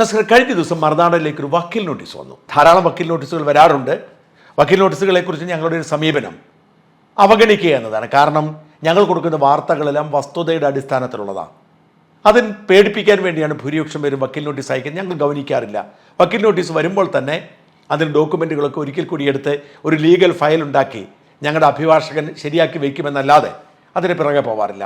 നസ്കർ കഴിഞ്ഞ ദിവസം മറുനാടിലേക്ക് ഒരു വക്കീൽ നോട്ടീസ് വന്നു. ധാരാളം വക്കീൽ നോട്ടീസുകൾ വരാറുണ്ട്. വക്കീൽ നോട്ടീസുകളെക്കുറിച്ച് ഞങ്ങളുടെ ഒരു സമീപനം അവഗണിക്കുക എന്നതാണ്. കാരണം ഞങ്ങൾ കൊടുക്കുന്ന വാർത്തകളെല്ലാം വസ്തുതയുടെ അടിസ്ഥാനത്തിലുള്ളതാണ്. അതിന് പേടിപ്പിക്കാൻ വേണ്ടിയാണ് ഭൂരിപക്ഷം പേരും വക്കീൽ നോട്ടീസ് അയക്കുന്നത്. ഞങ്ങൾ ഗവനിക്കാറില്ല. വക്കീൽ നോട്ടീസ് വരുമ്പോൾ തന്നെ അതിന് ഡോക്യുമെന്റുകളൊക്കെ ഒരിക്കൽ കൂടി എടുത്ത് ഒരു ലീഗൽ ഫയൽ ഉണ്ടാക്കി ഞങ്ങളുടെ അഭിഭാഷകൻ ശരിയാക്കി വയ്ക്കുമെന്നല്ലാതെ അതിന് പിറകെ പോവാറില്ല.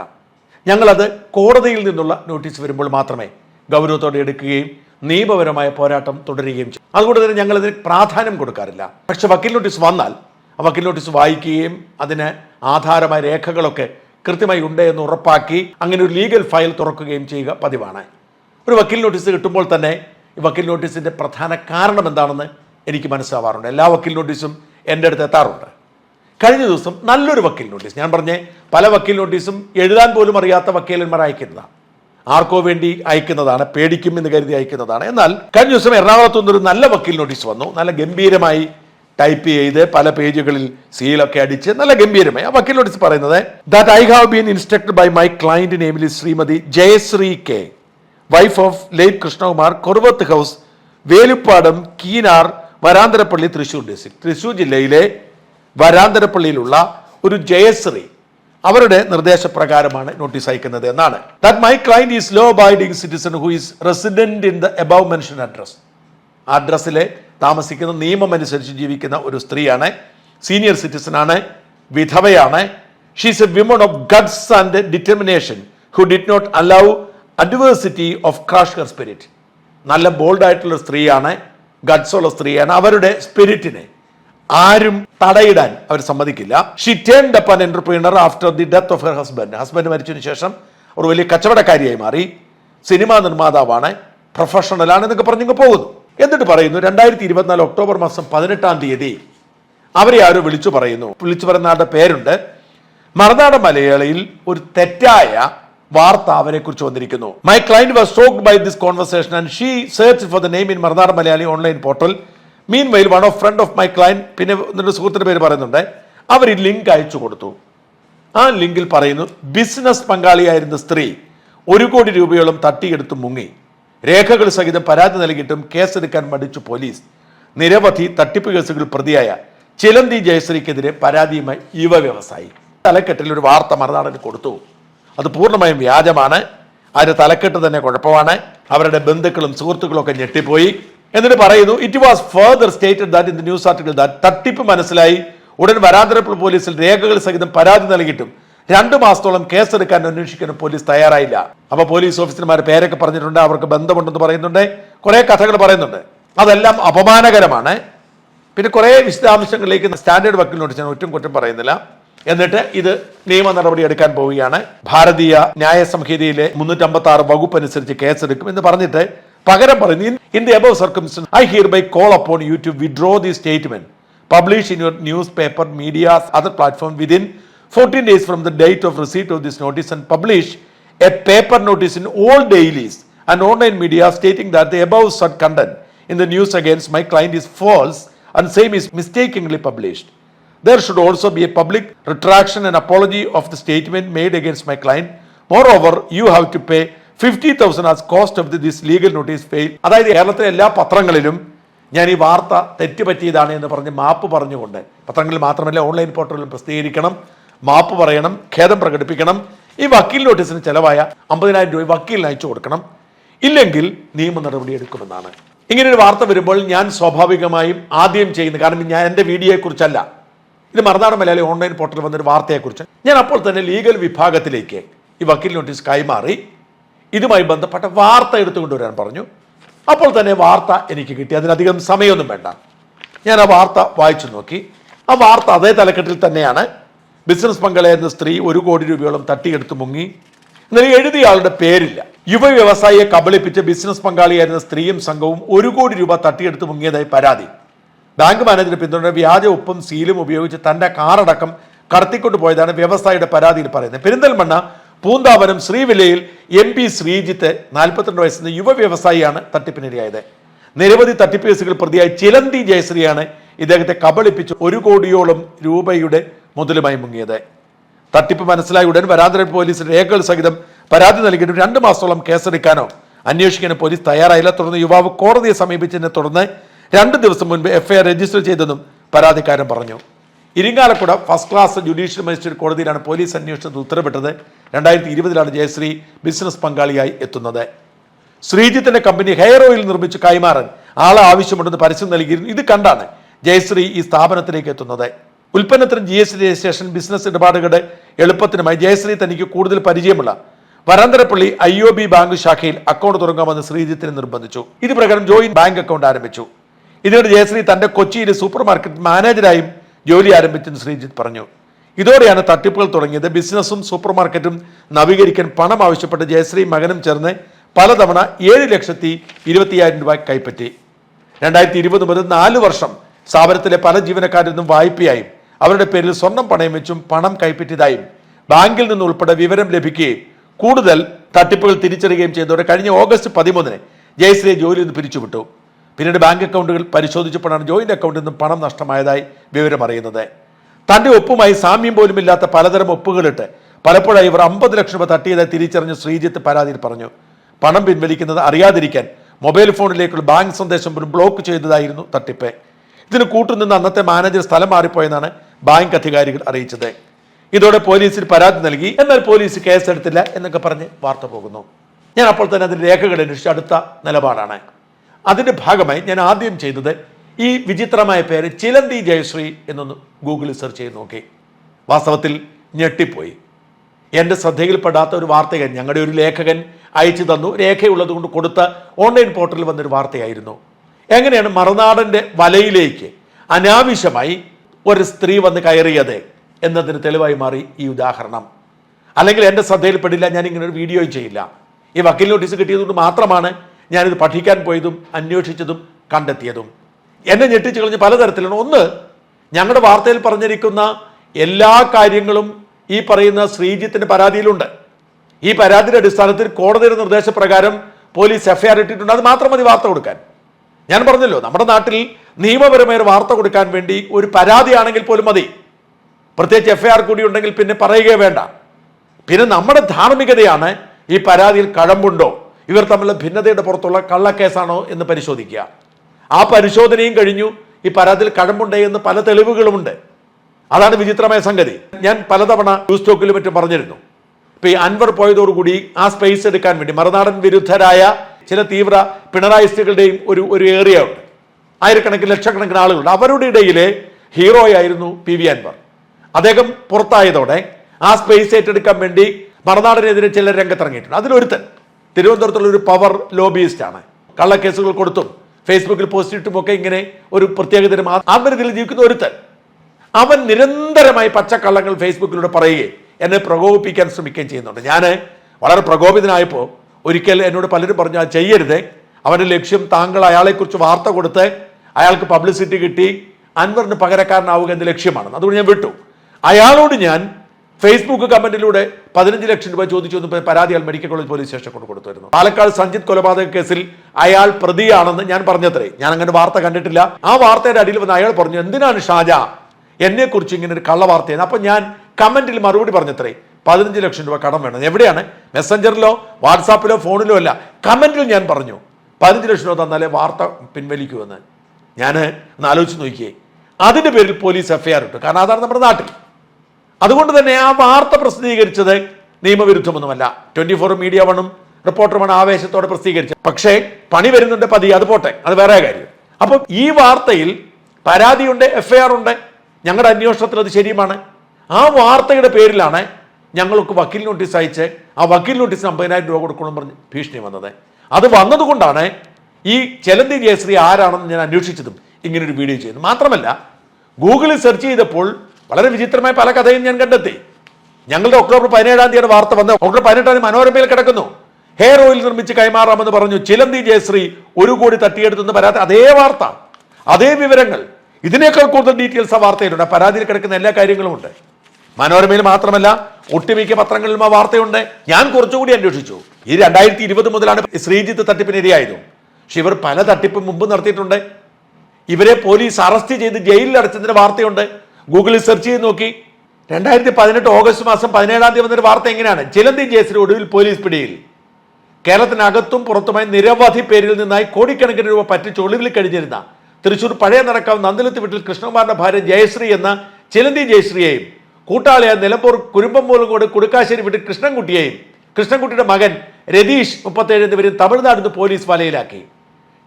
ഞങ്ങളത് കോടതിയിൽ നിന്നുള്ള നോട്ടീസ് വരുമ്പോൾ മാത്രമേ ഗൗരവത്തോടെ എടുക്കുകയും നിയമപരമായ പോരാട്ടം തുടരുകയും ചെയ്യും അതുകൊണ്ട് തന്നെ ഞങ്ങളതിന് പ്രാധാന്യം കൊടുക്കാറില്ല. പക്ഷെ വക്കീൽ നോട്ടീസ് വന്നാൽ ആ വക്കീൽ നോട്ടീസ് വായിക്കുകയും അതിന് ആധാരമായ രേഖകളൊക്കെ കൃത്യമായി ഉണ്ട് എന്ന് ഉറപ്പാക്കി അങ്ങനെ ഒരു ലീഗൽ ഫയൽ തുറക്കുകയും ചെയ്യുക പതിവാണ്. ഒരു വക്കീൽ നോട്ടീസ് കിട്ടുമ്പോൾ തന്നെ ഈ വക്കീൽ നോട്ടീസിന്റെ പ്രധാന കാരണം എന്താണെന്ന് എനിക്ക് മനസ്സിലാവാറുണ്ട്. എല്ലാ വക്കീൽ നോട്ടീസും എന്റെ അടുത്ത് എത്താറുണ്ട്. കഴിഞ്ഞ ദിവസം നല്ലൊരു വക്കീൽ നോട്ടീസ്. ഞാൻ പറഞ്ഞേ പല വക്കീൽ നോട്ടീസും എഴുതാൻ പോലും അറിയാത്ത വക്കീലന്മാർ അയക്കുന്നതാണ്. ആർക്കോ വേണ്ടി അയക്കുന്നതാണ് പേടിക്കും എന്ന് കരുതി അയക്കുന്നതാണ്. എന്നാൽ കഴിഞ്ഞ ദിവസം എറണാകുളത്തു നിന്നൊരു നല്ല വക്കീൽ നോട്ടീസ് വന്നു. നല്ല ഗംഭീരമായി ടൈപ്പ് ചെയ്ത് പല പേജുകളിൽ സീലൊക്കെ അടിച്ച് നല്ല ഗംഭീരമായി. ആ വക്കീൽ നോട്ടീസ് പറയുന്നത് that I have been instructed by my client നെയിമിൽ Shrimati Jayasree K. Wife of late Krishnakumar Koruvath house Velupadam Keenar Varantharappilly Thrissur district. Thrissur ജില്ലയിലെ വരാന്തരപ്പള്ളിയിലുള്ള ഒരു ജയശ്രീ അവരുടെ നിർദ്ദേശപ്രകാരമാണ് നോട്ടീസ് അയക്കുന്നത് എന്നാണ്. That my client is law abiding citizen who is resident in the above mention address ആ അഡ്രസ്സിലെ താമസിക്കുന്ന നിയമം അനുസരിച്ച് ജീവിക്കുന്ന ഒരു സ്ത്രീയാണ്. സീനിയർ സിറ്റിസൺ ആണ്. വിധവയാണ്. She's a women of guts and determination who did not allow adversity of crash her spirit നല്ല ബോൾഡായിട്ടുള്ള സ്ത്രീയാണ്. ഗഡ്സ് ഉള്ള സ്ത്രീയാണ്. അവരുടെ സ്പിരിറ്റിനെ ആരും തടയിടാൻ അവർ സമ്മതിക്കില്ല. She turned up an entrepreneur after the death of her husband husband മരിച്ചതിന് ശേഷം ഒരു വലിയ കച്ചവടക്കാരിയായി മാറി. സിനിമാ നിർമ്മാതാവാണ് പ്രൊഫഷണലാണ് എന്നൊക്കെ പറഞ്ഞിങ്ങ് പോകുന്നു. എന്നിട്ട് പറയുന്നു രണ്ടായിരത്തി ഇരുപത്തിനാല് ഒക്ടോബർ മാസം പതിനെട്ടാം തീയതി അവരെ ആരോ വിളിച്ചു പറയുന്നു. വിളിച്ചു പറയുന്ന ആളുടെ പേരുണ്ട്. മറുനാടൻ മലയാളിയിൽ ഒരു തെറ്റായ വാർത്ത അവരെ കുറിച്ച് വന്നിരിക്കുന്നു. My client was shocked by this conversation and she search for the name in Marunadan Malayali online portal meanwhile one of friend of my client പിന്നെ എന്നിട്ട് സുഹൃത്തിന്റെ പേര് പറയുന്നുണ്ട്. അവർ ഈ ലിങ്ക് അയച്ചു കൊടുത്തു. ആ ലിങ്കിൽ പറയുന്നു ബിസിനസ് പങ്കാളിയായിരുന്ന സ്ത്രീ ഒരു കോടി രൂപയോളം തട്ടിയെടുത്ത് മുങ്ങി. രേഖകൾ സഹിതം പരാതി നൽകിയിട്ടും കേസെടുക്കാൻ മടിച്ചു പോലീസ്. നിരവധി തട്ടിപ്പ് കേസുകൾ പ്രതിയായ ചിലന്തി ജയശ്രീക്കെതിരെ പരാതിയുമായി യുവ വ്യവസായി. തലക്കെട്ടിൽ ഒരു വാർത്ത മറുനാടന് കൊടുത്തു. അത് പൂർണമായും വ്യാജമാണ്. അതിന്റെ തലക്കെട്ട് തന്നെ കുഴപ്പമാണ്. അവരുടെ ബന്ധുക്കളും സുഹൃത്തുക്കളും ഒക്കെ ഞെട്ടിപ്പോയി. എന്നിട്ട് പറയുന്നു it was further stated that in the news article that തട്ടിപ്പ് മനസ്സിലായി. ഉടൻ വരാന്തരപ്പുഴ പോലീസിൽ രേഖകൾ സഹിതം പരാതി നൽകിയിട്ടും രണ്ടു മാസത്തോളം കേസെടുക്കാൻ അന്വേഷിക്കാനും പോലീസ് തയ്യാറായില്ല. അപ്പൊ പോലീസ് ഓഫീസർമാർ പേരൊക്കെ പറഞ്ഞിട്ടുണ്ട് അവർക്ക് ബന്ധമുണ്ടെന്ന് പറയുന്നുണ്ട്. കുറെ കഥകൾ പറയുന്നുണ്ട്. അതെല്ലാം അപമാനകരമാണ്. പിന്നെ കുറെ വിശദാംശങ്ങളിലേക്ക് സ്റ്റാൻഡേർഡ് വക്കീൽ നോട്ട് ഞാൻ ഒറ്റും കുറ്റം പറയുന്നില്ല. എന്നിട്ട് ഇത് നിയമ നടപടി എടുക്കാൻ പോവുകയാണ്. ഭാരതീയ ന്യായ സംഹിതയിലെ മുന്നൂറ്റമ്പത്തി ആറ് വകുപ്പ് അനുസരിച്ച് കേസെടുക്കും എന്ന് പറഞ്ഞിട്ട് പകരം പറയുന്നു in the above circumstances I hereby call upon you to withdraw the statement publish in your newspaper media other platform within fourteen days from the date of receipt of this notice and publish a paper notice in all dailies and online media stating that the above said content in the news against my client is false and same is mistakenly published. There should also be a public retraction and apology of the statement made against my client. Moreover, you have to pay 50,000 as cost of the, this legal notice fail. അതായത് കേരളത്തിലെ എല്ലാ പത്രങ്ങളിലും ഞാൻ ഈ വാർത്ത തെറ്റുപറ്റിയതാണ് എന്ന് പറഞ്ഞ് മാപ്പ് പറഞ്ഞുകൊണ്ട് പത്രങ്ങളിൽ മാത്രമല്ല ഓൺലൈൻ പോർട്ടലിലും പ്രസിദ്ധീകരിക്കണം മാപ്പ് പറയണം ഖേദം പ്രകടിപ്പിക്കണം ഈ വക്കീൽ നോട്ടീസിന് ചിലവായ അമ്പതിനായിരം രൂപ വക്കീലിന് അയച്ചു കൊടുക്കണം. ഇല്ലെങ്കിൽ നിയമ നടപടി എടുക്കുമെന്നാണ്. ഇങ്ങനെ ഒരു വാർത്ത വരുമ്പോൾ ഞാൻ സ്വാഭാവികമായും ആദ്യം ചെയ്യുന്നത് കാരണം ഞാൻ എന്റെ വീഡിയോയെക്കുറിച്ചല്ല. ഇത് മറുനാട് മലയാളി ഓൺലൈൻ പോർട്ടലിൽ വന്നൊരു വാർത്തയെക്കുറിച്ച്. ഞാൻ അപ്പോൾ തന്നെ ലീഗൽ വിഭാഗത്തിലേക്ക് ഈ വക്കീൽ നോട്ടീസ് കൈമാറി. ഇതുമായി ബന്ധപ്പെട്ട വാർത്ത എടുത്തുകൊണ്ടുവരാൻ പറഞ്ഞു. അപ്പോൾ തന്നെ വാർത്ത എനിക്ക് കിട്ടി. അതിനധികം സമയമൊന്നും വേണ്ട. ഞാൻ ആ വാർത്ത വായിച്ചു നോക്കി. ആ വാർത്ത അതേ തലക്കെട്ടിൽ തന്നെയാണ്. ബിസിനസ് പങ്കാളിയായിരുന്ന സ്ത്രീ ഒരു കോടി രൂപയോളം തട്ടിയെടുത്ത് മുങ്ങി. എന്നാൽ എഴുതിയ ആളുടെ പേരില്ല. യുവ വ്യവസായിയെ കബളിപ്പിച്ച് ബിസിനസ് പങ്കാളിയായിരുന്ന സ്ത്രീയും സംഘവും ഒരു കോടി രൂപ തട്ടിയെടുത്ത് മുങ്ങിയതായി പരാതി. ബാങ്ക് മാനേജർ പിന്തുണ വ്യാജ ഉപ്പും സീലും ഉപയോഗിച്ച് തന്റെ കാറടക്കം കടത്തിക്കൊണ്ടു പോയതാണ് വ്യവസായിയുടെ പരാതിയിൽ പറയുന്നത്. പെരിന്തൽമണ്ണ പൂന്താവനം ശ്രീവിലയിൽ എം പി ശ്രീജിത്ത് നാൽപ്പത്തിരണ്ട് വയസ്സിന് യുവ വ്യവസായിയാണ് തട്ടിപ്പിനിരയായത്. നിരവധി തട്ടിപ്പ് കേസുകൾ പ്രതിയായ ചിലന്തി ജയശ്രീയാണ് ഇദ്ദേഹത്തെ കബളിപ്പിച്ച് ഒരു കോടിയോളം രൂപയുടെ മുതലുമായി മുങ്ങിയത്. തട്ടിപ്പ് മനസ്സിലായ ഉടൻ വരാന്തര പോലീസ് രേഖകൾ സഹിതം പരാതി നൽകിയിട്ട് രണ്ട് മാസത്തോളം കേസെടുക്കാനോ അന്വേഷിക്കാനോ പോലീസ് തയ്യാറായില്ല. തുടർന്ന് യുവാവ് കോടതിയെ സമീപിച്ചതിനെ തുടർന്ന് രണ്ട് ദിവസം മുൻപ് എഫ്ഐആർ രജിസ്റ്റർ ചെയ്തെന്നും പരാതിക്കാരൻ പറഞ്ഞു. Irinjalakuda first class judicial magistrate കോടതിയിലാണ് പോലീസ് അന്വേഷണത്തിന് ഉത്തരവിട്ടത്. രണ്ടായിരത്തി ഇരുപതിലാണ് ജയശ്രീ ബിസിനസ് പങ്കാളിയായി എത്തുന്നത്. ശ്രീജിത്തിന്റെ കമ്പനി ഹെയർ ഓയിൽ നിർമ്മിച്ച് കൈമാറാൻ ആളെ ആവശ്യമുണ്ടെന്ന് പരസ്യം നൽകിയിരുന്നു. ഇത് കണ്ടാണ് ജയശ്രീ ഈ സ്ഥാപനത്തിലേക്ക് എത്തുന്നത്. ഉൽപ്പന്നത്തിന് G S T registration business ഇടപാടുകളുടെ എളുപ്പത്തിനുമായി ജയശ്രീ തനിക്ക് കൂടുതൽ പരിചയമുള്ള Varantharappilly I O B bank ശാഖയിൽ അക്കൗണ്ട് തുടങ്ങാമെന്ന് ശ്രീജിത്തിനെ നിർബന്ധിച്ചു. ഇത് പ്രകാരം ജോയിന്റ് ബാങ്ക് അക്കൗണ്ട് ആരംഭിച്ചു. ഇതിനിടെ ജയശ്രീ തന്റെ കൊച്ചിയിലെ സൂപ്പർ മാർക്കറ്റ് മാനേജരായും ജോലി ആരംഭിച്ചെന്ന് ശ്രീജിത്ത് പറഞ്ഞു. ഇതോടെയാണ് തട്ടിപ്പുകൾ തുടങ്ങിയത്. ബിസിനസ്സും സൂപ്പർ മാർക്കറ്റും നവീകരിക്കാൻ പണം ആവശ്യപ്പെട്ട് ജയശ്രീ മകനും ചേർന്ന് പലതവണ ഏഴ് ലക്ഷത്തി ഇരുപത്തിയായിരം രൂപ കൈപ്പറ്റി. രണ്ടായിരത്തി ഇരുപത് മുതൽ നാല് വർഷം സ്ഥാപനത്തിലെ പല ജീവനക്കാരിൽ നിന്നും വായ്പയായും അവരുടെ പേരിൽ സ്വർണം പണയം വെച്ചും പണം കൈപ്പറ്റിയതായും ബാങ്കിൽ നിന്ന് ഉൾപ്പെടെ വിവരം ലഭിക്കുകയും കൂടുതൽ തട്ടിപ്പുകൾ തിരിച്ചറിയുകയും ചെയ്തതോടെ കഴിഞ്ഞ ഓഗസ്റ്റ് പതിമൂന്നിന് ജയശ്രീ ജോലിയിൽ നിന്ന് പിരിച്ചുവിട്ടു. പിന്നീട് ബാങ്ക് അക്കൗണ്ടുകൾ പരിശോധിച്ചപ്പോഴാണ് ജോയിന്റ് അക്കൗണ്ടിൽ നിന്നും പണം നഷ്ടമായതായി വിവരമറിയുന്നത് തന്റെ ഒപ്പുമായി സാമ്യം പോലും ഇല്ലാത്ത പലതരം ഒപ്പുകളിട്ട് പലപ്പോഴായി ഇവർ അമ്പത് ലക്ഷം രൂപ തട്ടിയതായി തിരിച്ചറിഞ്ഞ് ശ്രീജിത്ത് പരാതിയിൽ പറഞ്ഞു. പണം പിൻവലിക്കുന്നത് അറിയാതിരിക്കാൻ മൊബൈൽ ഫോണിലേക്കുള്ള ബാങ്ക് സന്ദേശം പോലും ബ്ലോക്ക് ചെയ്തതായിരുന്നു തട്ടിപ്പ്. ഇതിന് കൂട്ടുനിന്ന് അന്നത്തെ മാനേജർ സ്ഥലം മാറിപ്പോയെന്നാണ് ബാങ്ക് അധികാരികൾ അറിയിച്ചത്. ഇതോടെ പോലീസിൽ പരാതി നൽകി എന്നാൽ പോലീസ് കേസെടുത്തില്ല എന്നൊക്കെ പറഞ്ഞ് വാർത്ത പോകുന്നു. ഞാൻ അപ്പോൾ തന്നെ അതിന്റെ രേഖകൾ അന്വേഷിച്ച് അടുത്ത നിലപാടാണ്. അതിന്റെ ഭാഗമായി ഞാൻ ആദ്യം ചെയ്തത് ഈ വിചിത്രമായ പേര് ചിലന്തി ജയശ്രീ എന്നൊന്ന് ഗൂഗിളിൽ സെർച്ച് ചെയ്ത് നോക്കി. വാസ്തവത്തിൽ ഞെട്ടിപ്പോയി. എന്റെ ശ്രദ്ധയിൽപ്പെടാത്ത ഒരു വാർത്തകൻ ഞങ്ങളുടെ ഒരു ലേഖകൻ അയച്ചു തന്നു. രേഖയുള്ളത് കൊണ്ട് കൊടുത്ത ഓൺലൈൻ പോർട്ടലിൽ വന്നൊരു വാർത്തയായിരുന്നു. എങ്ങനെയാണ് മറുനാടന്റെ വലയിലേക്ക് അനാവശ്യമായി ഒരു സ്ത്രീ വന്ന് കയറിയത് എന്നതിന് തെളിവായി മാറി ഈ ഉദാഹരണം. അല്ലെങ്കിൽ എന്റെ ശ്രദ്ധയിൽപ്പെടില്ല ഞാൻ ഇങ്ങനെ ഒരു വീഡിയോ ചെയ്യില്ല. ഈ വക്കീൽ നോട്ടീസ് കിട്ടിയതുകൊണ്ട് മാത്രമാണ് ഞാനിത് പഠിക്കാൻ പോയതും അന്വേഷിച്ചതും കണ്ടെത്തിയതും. എന്നെ ഞെട്ടിച്ചു കളഞ്ഞ് പലതരത്തിലാണ്. ഒന്ന് ഞങ്ങളുടെ വാർത്തയിൽ പറഞ്ഞിരിക്കുന്ന എല്ലാ കാര്യങ്ങളും ഈ പറയുന്ന ശ്രീജിത്തിന്റെ പരാതിയിലുണ്ട്. ഈ പരാതിയുടെ അടിസ്ഥാനത്തിൽ കോടതിയുടെ നിർദ്ദേശപ്രകാരം പോലീസ് എഫ്ഐആർ ഇട്ടിട്ടുണ്ട്. അത് മാത്രം മതി വാർത്ത കൊടുക്കാൻ. ഞാൻ പറഞ്ഞല്ലോ നമ്മുടെ നാട്ടിൽ നിയമപരമായ ഒരു വാർത്ത കൊടുക്കാൻ വേണ്ടി ഒരു പരാതിയാണെങ്കിൽ പോലും മതി. പ്രത്യേകിച്ച് എഫ്ഐആർ കൂടി ഉണ്ടെങ്കിൽ പിന്നെ പറയുകയേ വേണ്ട. പിന്നെ നമ്മുടെ ധാർമ്മികതയാണ് ഈ പരാതിയിൽ കഴമ്പുണ്ടോ? ഇവർ തമ്മിൽ ഭിന്നതയുടെ പുറത്തുള്ള കള്ളക്കേസാണോ എന്ന് പരിശോധിക്കുക. ആ പരിശോധനയും കഴിഞ്ഞു. ഈ പരാതിയിൽ കഴമ്പുണ്ടേ എന്ന് പല തെളിവുകളുമുണ്ട്. അതാണ് വിചിത്രമായ സംഗതി. ഞാൻ പലതവണ ന്യൂസ് ടോക്കിലും മറ്റും പറഞ്ഞിരുന്നു. ഇപ്പൊ ഈ അൻവർ പോയതോടുകൂടി ആ സ്പേസ് എടുക്കാൻ വേണ്ടി മറുനാടൻ വിരുദ്ധരായ ചില തീവ്ര പിണറായിസ്റ്റുകളുടെയും ഒരു ഒരു ഏരിയ ഉണ്ട്. ആയിരക്കണക്കിന് ലക്ഷക്കണക്കിന് ആളുകളുണ്ട്. അവരുടെ ഇടയിലെ ഹീറോയായിരുന്നു പി വി അൻവർ. അദ്ദേഹം പുറത്തായതോടെ ആ സ്പേസ് ഏറ്റെടുക്കാൻ വേണ്ടി മറുനാടിനെതിരെ ചിലർ രംഗത്തിറങ്ങിയിട്ടുണ്ട്. അതിലൊരുത്തൻ തിരുവനന്തപുരത്തുള്ള ഒരു പവർ ലോബിയിസ്റ്റാണ് കള്ളക്കേസുകൾ കൊടുത്തും ഫേസ്ബുക്കിൽ പോസ്റ്റ് ഇട്ടും ഒക്കെ ഇങ്ങനെ ഒരു പ്രത്യേകതരം ആത്മരത്തിൽ ജീവിക്കുന്ന ഒരുത്തൻ അവൻ നിരന്തരമായി പച്ചക്കള്ളങ്ങൾ ഫേസ്ബുക്കിലൂടെ പറയുകയും എന്നെ പ്രകോപിപ്പിക്കാൻ ശ്രമിക്കുകയും ചെയ്യുന്നുണ്ട്. ഞാൻ വളരെ പ്രകോപിതനായപ്പോൾ ഒരിക്കൽ എന്നോട് പലരും പറഞ്ഞു അത് ചെയ്യരുത്. അവന്റെ ലക്ഷ്യം താങ്കൾ അയാളെക്കുറിച്ച് വാർത്ത കൊടുത്ത് അയാൾക്ക് പബ്ലിസിറ്റി കിട്ടി അൻവറിന് പകരക്കാരനാവുക എന്ന ലക്ഷ്യമാണ് അതുകൊണ്ട് ഞാൻ വിട്ടു. അയാളോട് ഞാൻ ഫേസ്ബുക്ക് കമന്റിലൂടെ പതിനഞ്ച് ലക്ഷം രൂപ ചോദിച്ചു എന്ന് പരാതി അയാൾ മെഡിക്കൽ കോളേജ് പോലീസ് സ്റ്റേഷൻ കൊണ്ട് കൊടുത്തിരുന്നു പാലക്കാട് സഞ്ജിത് കൊലപാതക കേസിൽ അയാൾ പ്രതിയാണെന്ന് ഞാൻ പറഞ്ഞത്രേ. ഞാൻ അങ്ങനെ വാർത്ത കണ്ടിട്ടില്ല. ആ വാർത്തയുടെ അടിയിൽ വന്ന് അയാൾ പറഞ്ഞു എന്തിനാണ് ഷാജ? എന്നെ കുറിച്ച് ഇങ്ങനെ ഒരു കള്ള വാർത്തയാണ്. അപ്പൊ ഞാൻ കമന്റിൽ മറുപടി പറഞ്ഞത്രേ പതിനഞ്ച് ലക്ഷം രൂപ കടം വേണം. എവിടെയാണ്? മെസ്സഞ്ചറിലോ വാട്സാപ്പിലോ ഫോണിലോ അല്ല. കമന്റിൽ ഞാൻ പറഞ്ഞു പതിനഞ്ച് ലക്ഷം രൂപ തന്നാലേ വാർത്ത പിൻവലിക്കുമെന്ന് ഞാൻ ഒന്ന് ആലോചിച്ച് നോക്കിയേ. അതിന്റെ പേരിൽ പോലീസ് എഫ്ഐആർ ഇട്ടു. കാരണം അതാണ് നമ്മുടെ നാട്ടിൽ. അതുകൊണ്ട് തന്നെ ആ വാർത്ത പ്രസിദ്ധീകരിച്ചത് നിയമവിരുദ്ധമൊന്നുമല്ല. ട്വന്റി ഫോർ മീഡിയ വണ്ണും റിപ്പോർട്ടറുമാണ് ആവേശത്തോടെ പ്രസിദ്ധീകരിച്ചത്. പക്ഷേ പണി വരുന്നുണ്ട് പതി അത് പോട്ടെ അത് വേറെ കാര്യം. അപ്പം ഈ വാർത്തയിൽ പരാതിയുണ്ട് എഫ്ഐആർ ഉണ്ട്. ഞങ്ങളുടെ അന്വേഷണത്തിൽ അത് ശരിയുമാണ്. ആ വാർത്തയുടെ പേരിലാണ് ഞങ്ങൾക്ക് വക്കീൽ നോട്ടീസ് അയച്ച് ആ വക്കീൽ നോട്ടീസിന് അമ്പതിനായിരം രൂപ കൊടുക്കണമെന്ന് പറഞ്ഞ് ഭീഷണി വന്നത്. അത് വന്നതുകൊണ്ടാണ് ഈ ചെലന്തി ജയശ്രീ ആരാണെന്ന് ഞാൻ അന്വേഷിച്ചതും ഇങ്ങനൊരു വീഡിയോ ചെയ്യുന്നത് മാത്രമല്ല ഗൂഗിളിൽ സെർച്ച് ചെയ്തപ്പോൾ വളരെ വിചിത്രമായ പല കഥയും ഞാൻ കണ്ടെത്തി. ഞങ്ങളുടെ ഒക്ടോബർ പതിനേഴാം തീയതി വാർത്ത വന്ന് ഒക്ടോബർ പതിനെട്ടാം തീയതി മനോരമയിൽ കിടക്കുന്നു. ഹെയർ ഓയിൽ നിർമ്മിച്ച് കൈമാറാമെന്ന് പറഞ്ഞു ചിലന്തി ജയശ്രീ ഒരു കോടി തട്ടിയെടുത്തെന്ന് പരാതി. അതേ വാർത്ത അതേ വിവരങ്ങൾ. ഇതിനേക്കാൾ കൂടുതൽ ഡീറ്റെയിൽസ് ആ വാർത്തയിലുണ്ട്. പരാതിയിൽ കിടക്കുന്ന എല്ലാ കാര്യങ്ങളും ഉണ്ട്. മനോരമയിൽ മാത്രമല്ല ഒട്ടുമിക്ക പത്രങ്ങളിലും ആ വാർത്തയുണ്ട്. ഞാൻ കുറച്ചുകൂടി അന്വേഷിച്ചു. ഈ രണ്ടായിരത്തി ഇരുപത് മുതലാണ് ശ്രീജിത്ത് തട്ടിപ്പിനിരയായത്. പക്ഷെ ഇവർ പല തട്ടിപ്പും മുമ്പ് നടത്തിയിട്ടുണ്ട്. ഇവരെ പോലീസ് അറസ്റ്റ് ചെയ്ത് ജയിലിൽ അടച്ചതിന്റെ വാർത്തയുണ്ട്. ഗൂഗിളിൽ സെർച്ച് ചെയ്ത് നോക്കി. രണ്ടായിരത്തി പതിനെട്ട് ഓഗസ്റ്റ് മാസം പതിനേഴാം തീയതി വന്നൊരു വാർത്ത എങ്ങനെയാണ്? ചിലന്തി ജേസിന് ഒടുവിൽ പോലീസ് പിടിയിൽ. കേരളത്തിനകത്തും പുറത്തുമായി നിരവധി പേരിൽ നിന്നായി കോടിക്കണക്കിന് രൂപ പറ്റിച്ച് ഒളിവിൽ കഴിഞ്ഞിരുന്ന തൃശൂർ പഴയ നടക്കാവ് നന്ദലത്ത് വീട്ടിൽ കൃഷ്ണകുമാറിന്റെ ഭാര്യ ജയശ്രീ എന്ന ചിലന്തി ജയശ്രീയെയും കൂട്ടാളിയായ നിലമ്പൂർ കുരുമ്പംമൂലങ്കോട് കുടുക്കാശ്ശേരി വീട്ടിൽ കൃഷ്ണൻകുട്ടിയെയും കൃഷ്ണൻകുട്ടിയുടെ മകൻ രതീഷ് മുപ്പത്തേഴ് എന്നിവരും Tamil Nadu police വലയിലാക്കി.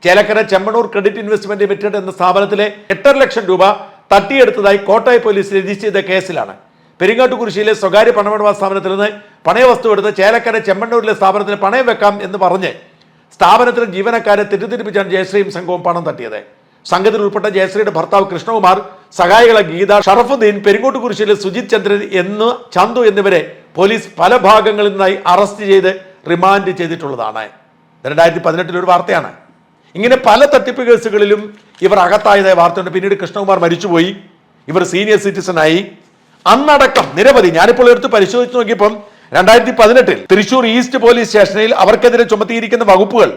Chelakkara Chemmanur credit investment limited എന്ന സ്ഥാപനത്തിലെ എട്ടര ലക്ഷം രൂപ തട്ടിയെടുത്തതായി കോട്ടായി പോലീസ് രജിസ്റ്റർ ചെയ്ത കേസിലാണ്. പെരിങ്ങാട്ടുകുരിശിയിലെ സ്വകാര്യ പണമിടപാട് സ്ഥാപനത്തിൽ നിന്ന് പണയവസ്തു എടുത്ത് ചേലക്കര ചെമ്മണ്ണൂരിലെ സ്ഥാപനത്തിന് പണയം വെക്കാം എന്ന് പറഞ്ഞ് സ്ഥാപനത്തിലെ ജീവനക്കാരെ തെറ്റിദ്ധരിപ്പിച്ചാണ് ജയശ്രീയും സംഘവും പണം തട്ടിയത്. സംഘത്തിൽ ഉൾപ്പെട്ട ജയശ്രീയുടെ ഭർത്താവ് കൃഷ്ണകുമാർ സഹായികളെ ഗീത ഷറഫുദ്ദീൻ പെരിങ്ങോട്ടുകുരിശിയിലെ സുജിത് ചന്ദ്രൻ എന്ന് ചന്തു എന്നിവരെ പോലീസ് പല ഭാഗങ്ങളിൽ നിന്നായി അറസ്റ്റ് ചെയ്ത് റിമാൻഡ് ചെയ്തിട്ടുള്ളതാണ്. രണ്ടായിരത്തി പതിനെട്ടിലൊരു വാർത്തയാണ്. ഇങ്ങനെ പല തട്ടിപ്പ് കേസുകളിലും ഇവർ അകത്തായതായ വാർത്തയുണ്ട്. പിന്നീട് കൃഷ്ണകുമാർ മരിച്ചുപോയി. ഇവർ സീനിയർ സിറ്റിസൺ ആയി അന്നടക്കം നിരവധി ഞാനിപ്പോൾ എടുത്ത് പരിശോധിച്ച് നോക്കിയപ്പം രണ്ടായിരത്തി പതിനെട്ടിൽ തൃശൂർ ഈസ്റ്റ് പോലീസ് സ്റ്റേഷനിൽ അവർക്കെതിരെ ചുമത്തിയിരിക്കുന്ന വകുപ്പുകൾ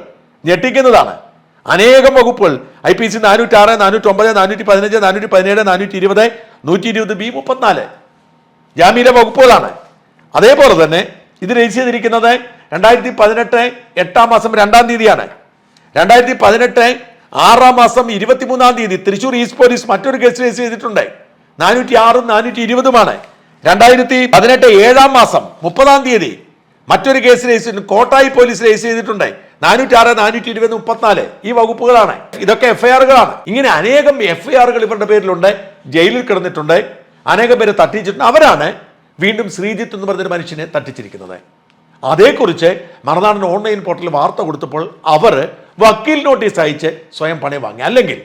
ഞെട്ടിക്കുന്നതാണ്. അനേകം വകുപ്പുകൾ ഐ പി സി നാനൂറ്റി ആറ് നാനൂറ്റി ഒമ്പത് നാനൂറ്റി പതിനഞ്ച് നാനൂറ്റി പതിനേഴ് നാനൂറ്റി ഇരുപത് നൂറ്റി ഇരുപത് ബി മുപ്പത്തിനാല് ജാമ്യയിലെ വകുപ്പുകളാണ്. അതേപോലെ തന്നെ ഇത് രജിസ്റ്റർ ചെയ്തിരിക്കുന്നത് രണ്ടായിരത്തി പതിനെട്ട് എട്ടാം മാസം രണ്ടാം തീയതിയാണ്. രണ്ടായിരത്തി പതിനെട്ട് ആറാം മാസം ഇരുപത്തിമൂന്നാം തീയതി തൃശൂർ ഈസ്റ്റ് പോലീസ് മറ്റൊരു കേസ് രജിസ്റ്റർ ചെയ്തിട്ടുണ്ട്. നാനൂറ്റി ആറും നാനൂറ്റി ഇരുപതുമാണ് രണ്ടായിരത്തി പതിനെട്ട് ഏഴാം മാസം മുപ്പതാം തീയതി മറ്റൊരു case register. Kottayi police register ചെയ്തിട്ടുണ്ട്. നാനൂറ്റി ആറ് നാനൂറ്റി ഇരുപത് മുപ്പത്തിനാല് ഈ വകുപ്പുകളാണ്. ഇതൊക്കെ എഫ്ഐആറുകളാണ് ഇങ്ങനെ അനേകം എഫ്ഐആറുകൾ ഇവരുടെ പേരിലുണ്ട്. ജയിലിൽ കിടന്നിട്ടുണ്ട്. അനേകം പേരെ തട്ടിച്ചിട്ടുണ്ട്. അവരാണ് വീണ്ടും ശ്രീജിത്ത് എന്ന് പറഞ്ഞൊരു മനുഷ്യനെ തട്ടിച്ചിരിക്കുന്നത്. അതേക്കുറിച്ച് മറുനാടൻ ഓൺലൈൻ പോർട്ടലിൽ വാർത്ത കൊടുത്തപ്പോൾ അവർ വക്കീൽ നോട്ടീസ് അയച്ച് സ്വയം പണി വാങ്ങി. അല്ലെങ്കിൽ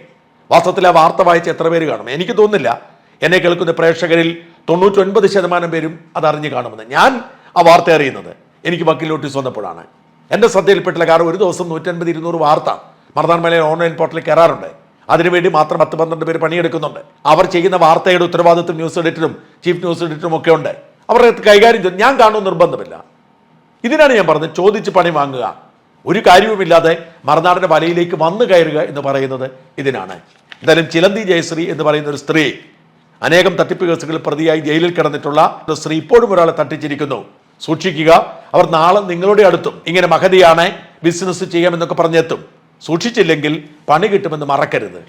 വാസ്തവത്തിൽ ആ വാർത്ത വായിച്ച് എത്ര പേര് കാണും? എനിക്ക് തോന്നുന്നില്ല. എന്നെ കേൾക്കുന്ന പ്രേക്ഷകരിൽ തൊണ്ണൂറ്റൊൻപത് ശതമാനം പേരും അതറിഞ്ഞ് കാണുമെന്ന് ഞാൻ ആ വാർത്ത അറിയുന്നത്. എനിക്ക് വക്കീൽ നോട്ടീസ് വന്നപ്പോഴാണ്. എന്റെ ശ്രദ്ധയിൽപ്പെട്ടില്ല കാരണം ഒരു ദിവസം നൂറ്റൻപത് ഇരുന്നൂറ് വാർത്ത മറുനാടൻ ഓൺലൈൻ പോർട്ടലിൽ കയറാറുണ്ട്. അതിനുവേണ്ടി മാത്രം പത്ത് പന്ത്രണ്ട് പേര് പണിയെടുക്കുന്നുണ്ട്. അവർ ചെയ്യുന്ന വാർത്തയുടെ ഉത്തരവാദിത്വം ന്യൂസ് എഡിറ്ററും ചീഫ് ന്യൂസ് എഡിറ്ററും ഒക്കെ ഉണ്ട്. അവരുടെ കൈകാര്യം ഞാൻ കാണുമെന്ന് നിർബന്ധമില്ല. ഇതിനാണ് ഞാൻ പറഞ്ഞത് ചോദിച്ച് പണി വാങ്ങുക. ഒരു കാര്യവുമില്ലാതെ മറുനാടിന്റെ വലയിലേക്ക് വന്നു കയറുക എന്ന് പറയുന്നത് ഇതിനാണ്. എന്തായാലും ചിലന്തി ജയശ്രീ എന്ന് പറയുന്ന ഒരു സ്ത്രീ അനേകം തട്ടിപ്പ് കേസുകളിൽ പ്രതിയായി ജയിലിൽ കിടന്നിട്ടുള്ള സ്ത്രീ ഇപ്പോഴും ഒരാളെ തട്ടിച്ചിരിക്കുന്നു. സൂക്ഷിക്കുക അവർ നാളെ നിങ്ങളുടെ അടുത്തും ഇങ്ങനെ മഹതിയാണ് ബിസിനസ് ചെയ്യാമെന്നൊക്കെ പറഞ്ഞെത്തും. സൂക്ഷിച്ചില്ലെങ്കിൽ പണി കിട്ടുമെന്ന് മറക്കരുത്.